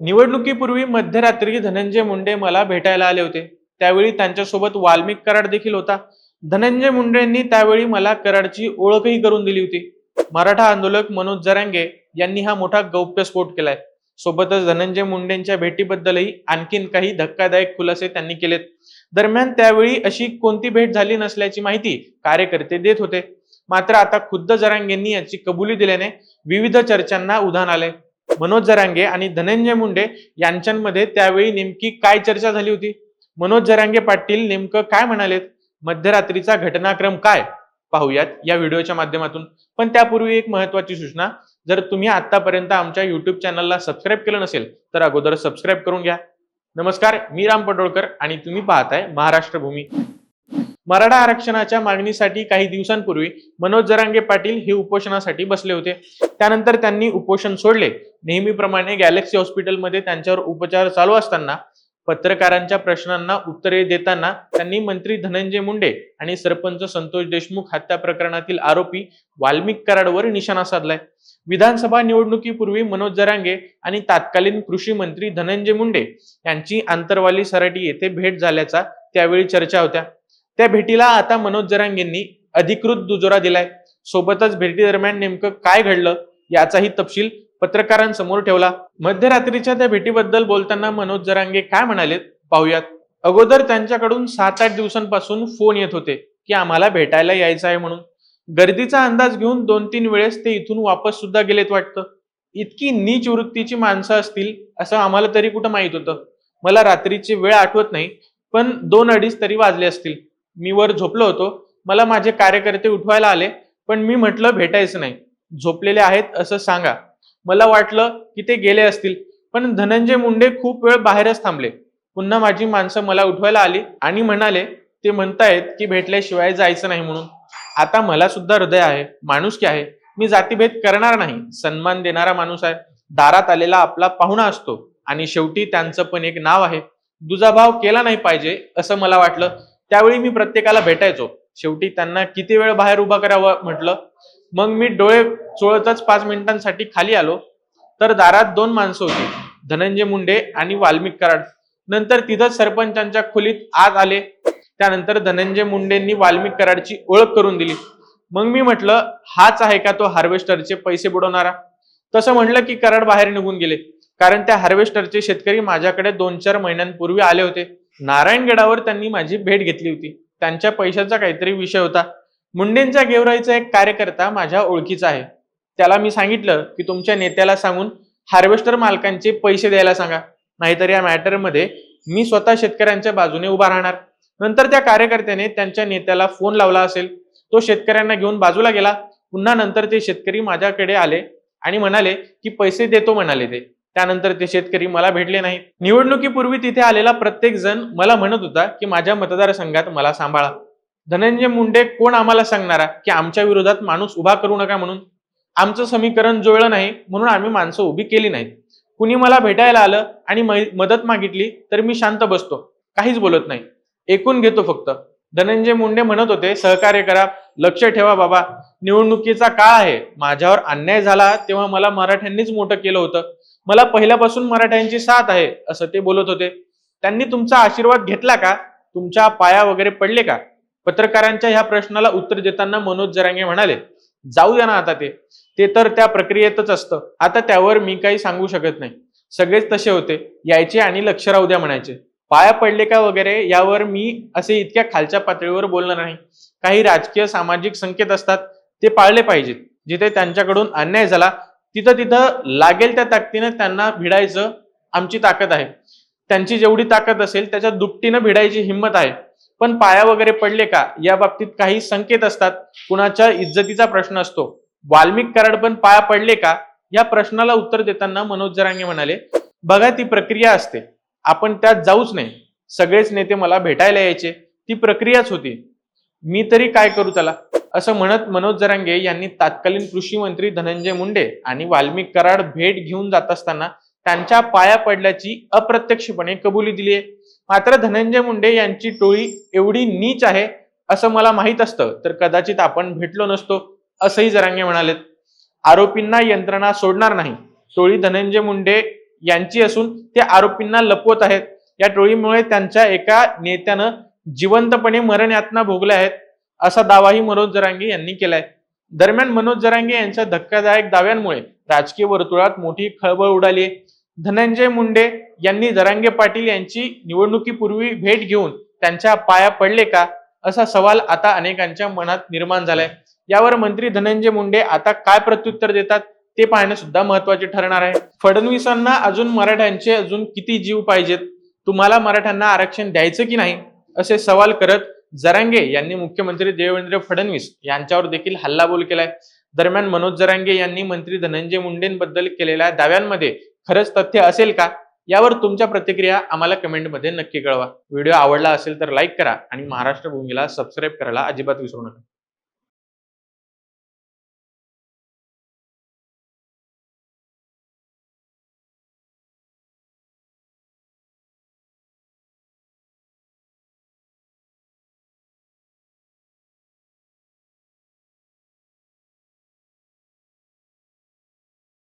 निवडणुकीपूर्वी मध्यरात्री धनंजय मुंडे मला भेटायला आले होते. त्यावेळी त्यांच्यासोबत वाल्मिक कराड देखील होता. धनंजय मुंडेंनी त्यावेळी मला कराडची ओळखही करून दिली होती. मराठा आंदोलक मनोज जरांगे यांनी हा मोठा गौप्यस्फोट केलाय. सोबतच धनंजय मुंडेंच्या भेटीबद्दलही आणखीन काही धक्कादायक खुलासे त्यांनी केलेत. दरम्यान त्यावेळी अशी कोणती भेट झाली नसल्याची माहिती कार्यकर्ते देत होते. मात्र आता खुद्द जरांगेंनी याची कबुली दिल्याने विविध चर्चांना उधाण आले मनोज जरांगे आणि धनंजय मुंडे यांच्यामध्ये त्यावेळी नेमकी काय चर्चा झाली होती? मनोज जरांगे पाटील नेमकं काय म्हणालेत? मध्यरात्रीचा घटनाक्रम काय? पाहूयात या व्हिडिओच्या माध्यमातून. पण त्यापूर्वी एक महत्वाची सूचना जर तुम्ही आतापर्यंत आमच्या युट्यूब चॅनलला सबस्क्राईब केलं नसेल तर अगोदर सबस्क्राईब करून घ्या. नमस्कार मी राम पडोळकर आणि तुम्ही पाहताय महाराष्ट्र भूमी. मराठा आरक्षणाच्या मागणीसाठी काही दिवसांपूर्वी मनोज जरांगे पाटील हे उपोषणासाठी बसले होते. त्यानंतर त्यांनी उपोषण सोडले. नेहमीप्रमाणे गॅलेक्सी हॉस्पिटलमध्ये त्यांच्यावर उपचार चालू असताना पत्रकारांच्या प्रश्नांना उत्तरे देताना त्यांनी मंत्री धनंजय मुंडे आणि सरपंच संतोष देशमुख हत्या प्रकरणातील आरोपी वाल्मिक कराडवर निशाणा साधलाय. विधानसभा निवडणुकीपूर्वी मनोज जरांगे आणि तत्कालीन कृषी मंत्री धनंजय मुंडे यांची आंतरवाली सराटी येथे भेट झाल्याचा त्यावेळी चर्चा होत्या. त्या भेटीला आता मनोज जरांगेंनी अधिकृत दुजोरा दिलाय. सोबतच भेटी दरम्यान नेमकं काय घडलं याचाही तपशील पत्रकारांसमोर ठेवला. मध्यरात्रीच्या त्या भेटीबद्दल बोलताना मनोज जरांगे काय म्हणालेत पाहूयात. अगोदर त्यांच्याकडून सात आठ दिवसांपासून फोन येत होते की आम्हाला भेटायला यायचं आहे म्हणून. गर्दीचा अंदाज घेऊन दोन तीन वेळेस ते इथून वापस सुद्धा गेलेत वाटतं. इतकी नीच वृत्तीची माणसं असतील असं आम्हाला तरी कुठं माहीत होतं. मला रात्रीची वेळ आठवत नाही पण दोन अडीच तरी वाजले असतील. मी वर झोपलो होतो. मला माझे कार्यकर्ते उठवायला आले पण मी म्हटलं भेटायचं नाही. झोपलेले आहेत असं सांगा. मला वाटलं की ते गेले असतील पण धनंजय मुंडे खूप वेळ बाहेरच थांबले. पुन्हा माझी माणसं मला उठवायला आली आणि म्हणाले ते म्हणतायत की भेटल्याशिवाय जायचं नाही म्हणून. आता मला सुद्धा हृदय आहे माणूस की आहे. मी जातीभेद करणार नाही. सन्मान देणारा माणूस आहे. दारात आलेला आपला पाहुणा असतो आणि शेवटी त्यांचं पण एक नाव आहे. दुजाभाव केला नाही पाहिजे असं मला वाटलं. त्यावेळी मी प्रत्येकाला भेटायचो. शेवटी त्यांना किती वेळ बाहेर उभा करावं म्हटलं? मग मी डोळे चोळतच पाच मिनिटांसाठी खाली आलो. तर दारात दोन माणसं होती. धनंजय मुंडे आणि वाल्मिक कराड. नंतर तिथंच सरपंचांच्या खोलीत आत आले. त्यानंतर धनंजय मुंडेंनी वाल्मिक कराडची ओळख करून दिली. मग मी म्हटलं हाच आहे का तो हार्वेस्टरचे पैसे बुडवणारा? तसं म्हटलं की कराड बाहेर निघून गेले. कारण त्या हार्वेस्टरचे शेतकरी माझ्याकडे दोन चार महिन्यांपूर्वी आले होते. नारायणगडावर त्यांनी माझी भेट घेतली होती. त्यांच्या पैशाचा काहीतरी विषय होता. मुंडेंच्या गेवराईचा एक कार्यकर्ता माझ्या ओळखीचा आहे. त्याला मी सांगितलं की तुमच्या नेत्याला सांगून हार्वेस्टर मालकांचे पैसे द्यायला सांगा. नाहीतर या मॅटरमध्ये मी स्वतः शेतकऱ्यांच्या बाजूने उभा राहणार. नंतर त्या कार्यकर्त्याने त्यांच्या नेत्याला फोन लावला असेल. तो शेतकऱ्यांना घेऊन बाजूला गेला. पुन्हा नंतर ते शेतकरी माझ्याकडे आले आणि म्हणाले की पैसे देतो म्हणाले ते. त्यानंतर ते शेतकरी मला भेटले नाहीत. निवडणुकीपूर्वी तिथे आलेला प्रत्येक जण मला म्हणत होता की माझ्या मतदारसंघात मला सांभाळा. धनंजय मुंडे कोण आम्हाला सांगणारा की आमच्या विरोधात माणूस उभा करू नका म्हणून? आमचं समीकरण जुळलं नाही म्हणून आम्ही माणसं उभी केली नाहीत. कुणी मला भेटायला आलं आणि मदत मागितली तर मी शांत बसतो. काहीच बोलत नाही. ऐकून घेतो फक्त. धनंजय मुंडे म्हणत होते सहकार्य करा लक्ष ठेवा बाबा. निवडणुकीचा काळ आहे. माझ्यावर अन्याय झाला तेव्हा मला मराठ्यांनीच मोठं केलं होतं. मला पहिल्यापासून मराठ्यांची साथ आहे असं ते बोलत होते. त्यांनी तुमचा आशीर्वाद घेतला का? तुमच्या पाया वगैरे पडले का? पत्रकारांच्या ह्या प्रश्नाला उत्तर देताना मनोज जरांगे म्हणाले जाऊ द्या ना आता ते. ते तर त्या प्रक्रियेतच असतं. आता त्यावर मी काही सांगू शकत नाही. सगळेच तसे होते. यायचे आणि लक्ष राहू द्या म्हणायचे. पाया पडले का वगैरे यावर मी असे इतक्या खालच्या पातळीवर बोलणार नाही. काही राजकीय सामाजिक संकेत असतात. ते पाळले पाहिजेत. जिथे त्यांच्याकडून अन्याय झाला तिथं तिथं लागेल त्या ताकदीनं त्यांना भिडायचं आमची ताकद आहे. त्यांची जेवढी ताकद असेल त्याच्या दुपटीनं भिडायची हिंमत आहे. पण पाया वगैरे पडले का या बाबतीत काही संकेत असतात. कुणाच्या इज्जतीचा प्रश्न असतो. वाल्मिक कराड पण पाया पडले का या प्रश्नाला उत्तर देताना मनोज जरांगे म्हणाले बघा ती प्रक्रिया असते. आपण त्यात जाऊच नाही. सगळेच नेते मला भेटायला यायचे. ती प्रक्रियाच होती. मी तरी काय करू त्याला? असं म्हणत मनोज जरांगे यांनी तत्कालीन कृषी मंत्री धनंजय मुंडे आणि वाल्मिक कराड भेट घेऊन जात असताना त्यांच्या पाया पडल्याची अप्रत्यक्षपणे कबुली दिली आहे. मात्र धनंजय मुंडे यांची टोळी एवढी नीच आहे असं मला माहीत असतं तर कदाचित आपण भेटलो नसतो असंही जरांगे म्हणालेत. आरोपींना यंत्रणा सोडणार नाही. टोळी धनंजय मुंडे यांची असून ते आरोपींना लपवत आहेत. या टोळीमुळे त्यांच्या एका नेत्यानं जिवंतपणे मरण यातना भोगल्या आहेत असा दावाही मनोज जरांगे यांनी केलाय. दरम्यान मनोज जरांगे यांच्या धक्कादायक दाव्यांमुळे राजकीय वर्तुळात मोठी खळबळ उडाली धनंजय मुंडे यांनी जरांगे पाटील यांची निवडणुकीपूर्वी भेट घेऊन त्यांच्या पाया पडले का असा सवाल आता अनेकांच्या मनात निर्माण झालाय. यावर मंत्री धनंजय मुंडे आता काय प्रत्युत्तर देतात ते पाहणे सुद्धा महत्त्वाचे ठरणार आहे. फडणवीसांना अजून मराठ्यांचे अजून किती जीव पाहिजेत? तुम्हाला मराठ्यांना आरक्षण द्यायचं की नाही? असे सवाल करत जरांगे यांनी मुख्यमंत्री देवेंद्र फडणवीस यांच्यावर देखील हल्लाबोल केलाय. दरम्यान मनोज जरांगे यांनी मंत्री धनंजय मुंडेंबद्दल केलेल्या दाव्यांमध्ये खरंच तथ्य असेल का? यावर तुमच्या प्रतिक्रिया आम्हाला कमेंटमध्ये नक्की कळवा. व्हिडिओ आवडला असेल तर लाईक करा आणि महाराष्ट्र भूमीला सबस्क्राईब करायला अजिबात विसरू नका.